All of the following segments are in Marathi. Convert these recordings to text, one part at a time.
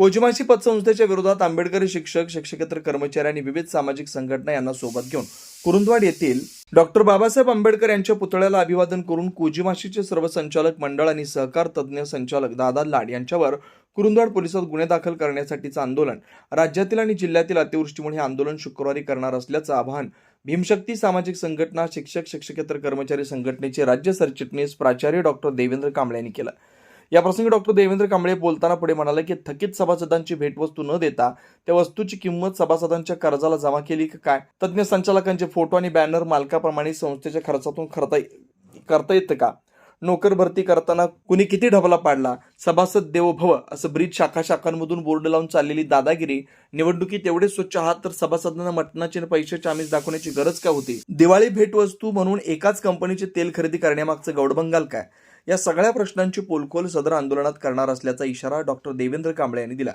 कोजिमाशी पतसंस्थेच्या विरोधात आंबेडकरी शिक्षक शिक्षकेतर कर्मचारी आणि विविध सामाजिक संघटना यांना सोबत घेऊन कुरुंदवाड येथील डॉक्टर बाबासाहेब आंबेडकर यांच्या पुतळ्याला अभिवादन करून कोजिमाशीचे सर्व संचालक मंडळ आणि सहकार तज्ज्ञ संचालक दादा लाड यांच्यावर कुरुंदवाड पोलिसात गुन्हे दाखल करण्यासाठीचं आंदोलन. राज्यातील आणि जिल्ह्यातील अतिवृष्टीमुळे हे आंदोलन शुक्रवारी करणार असल्याचं आवाहन भीमशक्ती सामाजिक संघटना शिक्षक शिक्षकेतर कर्मचारी संघटनेचे राज्य सरचिटणीस प्राचार्य डॉक्टर देवेंद्र कांबळे यांनी केलं. या प्रसंगी डॉक्टर देवेंद्र कांबळे बोलताना पुढे म्हणाले की थकीत सभासदांची भेटवस्तू न देता त्या वस्तूची किंमत सभासदांच्या कर्जाला जमा केली की काय? तज्ज्ञ संचालकांचे फोटो आणि बॅनर मालकाप्रमाणे संस्थेच्या खर्चातून करता करता येतं का? नोकर भरती करताना कुणी किती ढबला पाडला? सभासद देवो भव असं ब्रिज शाखा शाखांमधून बोर्ड लावून चाललेली दादागिरी निवडणुकीत एवढे स्वच्छ आहात तर सभासदांना मटणाचे आणि पैशाचे आमिष दाखवण्याची गरज का होती? दिवाळी भेटवस्तू म्हणून एकाच कंपनीचे तेल खरेदी करण्यामागचं गौडबंगाल काय? या सगळ्या प्रश्नांची पोलखोल सदर आंदोलनात करणार असल्याचा इशारा डॉक्टर देवेंद्र कांबळे यांनी दिला.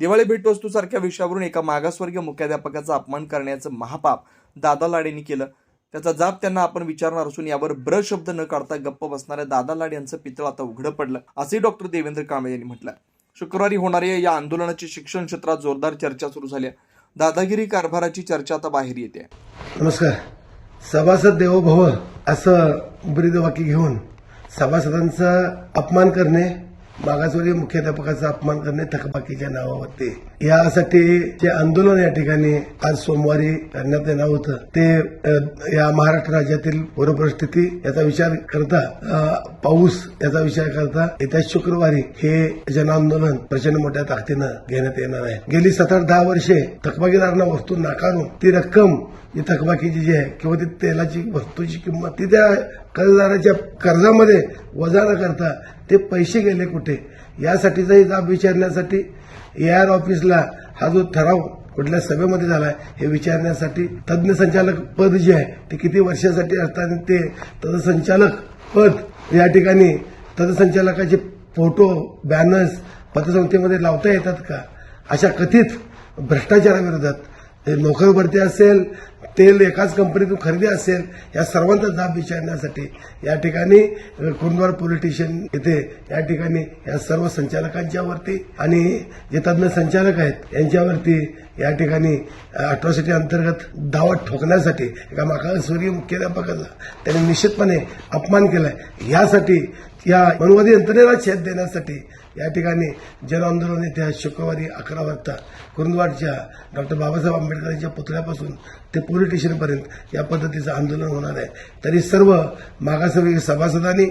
दिवाळी भेटवस्तूसारख्या विषयावरून एका मागासवर्गीय मुख्याध्यापकाचा अपमान करण्याचं महापाप दादा लाड यांनी केलं. त्याचा जाब त्यांना आपण विचारणार असून यावर ब्र शब्द न काढता गप्प बसणाऱ्या दादा लाड यांचं पितळ आता उघडं पडलं असंही डॉक्टर देवेंद्र कांबळे यांनी म्हटलं. शुक्रवारी होणाऱ्या या आंदोलनाची शिक्षण क्षेत्रात जोरदार चर्चा सुरू झाली दादागिरी कारभाराची चर्चा आता बाहेर येते. नमस्कार. सभासद देवो भव असं ब्रीदवाक्य घेऊन सभासदांचा अपमान करणे मागासवर्गीय मुख्याध्यापकाचा अपमान करणे थकबाकीच्या नावावरती. यासाठी जे आंदोलन या ठिकाणी आज सोमवारी करण्यात येणार होतं. ते या महाराष्ट्र राज्यातील पूरपरिस्थिती याचा विचार करता पाऊस याचा विचार करता येत्या शुक्रवारी हे जनआंदोलन प्रचंड मोठ्या ताकदीनं घेण्यात येणार आहे. गेली सात आठ दहा वर्षे थकबाकीदारांना वस्तू नाकारून ती रक्कम जी थकबाकीची जी आहे किंवा ती तेलाची वस्तूची किंमत ती त्या कर्जदाराच्या कर्जामध्ये वजा न करता ते पैसे गेले कुठे? यासाठीचाही जाब विचारण्यासाठी एआर ऑफिसला हा जो ठराव कुठल्या सभेमध्ये झालाय हे विचारण्यासाठी तज्ज्ञ संचालक पद जे आहे ते किती वर्षासाठी असताना ते तदसंचालक पद या ठिकाणी तदसंचालकाचे फोटो बॅनर्स पतसंस्थेमध्ये लावता येतात का? अशा कथित भ्रष्टाचाराविरोधात नोकर भरती असेल तेल एकाच कंपनीतून खरेदी असेल या सर्वांचा जाब विचारण्यासाठी या ठिकाणी कुंडवार पोलीस स्टेशन येथे या ठिकाणी या सर्व संचालकांच्या वरती आणि जे तज्ज्ञ संचालक आहेत यांच्यावरती या ठिकाणी अट्रॉसिटी अंतर्गत दावा ठोकण्यासाठी एका मागासवर्गीय मुख्याध्यापकाचा त्यांनी निश्चितपणे अपमान केलाय. यासाठी या मनवादी यंत्रणेला छेद देण्यासाठी या ठिकाणी जनआंदोलन येत्या शुक्रवारी अकरा वाजता कुरुंदवाडच्या डॉक्टर बाबासाहेब आंबेडकरांच्या पुतळ्यापासून ते पोलीस स्टेशनपर्यंत या पद्धतीचं आंदोलन होणार आहे. तरी सर्व मागासवर्गीय सभासदांनी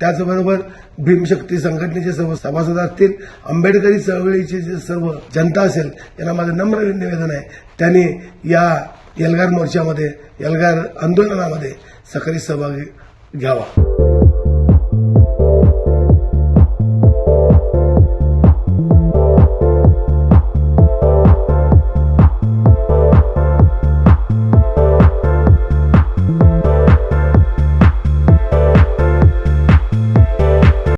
त्याचबरोबर भीमशक्ती संघटनेचे सर्व सभासद असतील आंबेडकरी चळवळीचे जे सर्व जनता असेल यांना माझं नम्र निवेदन आहे. त्यांनी या एल्गार मोर्चामध्ये एल्गार आंदोलनामध्ये सक्रिय सहभागी घ्यावा.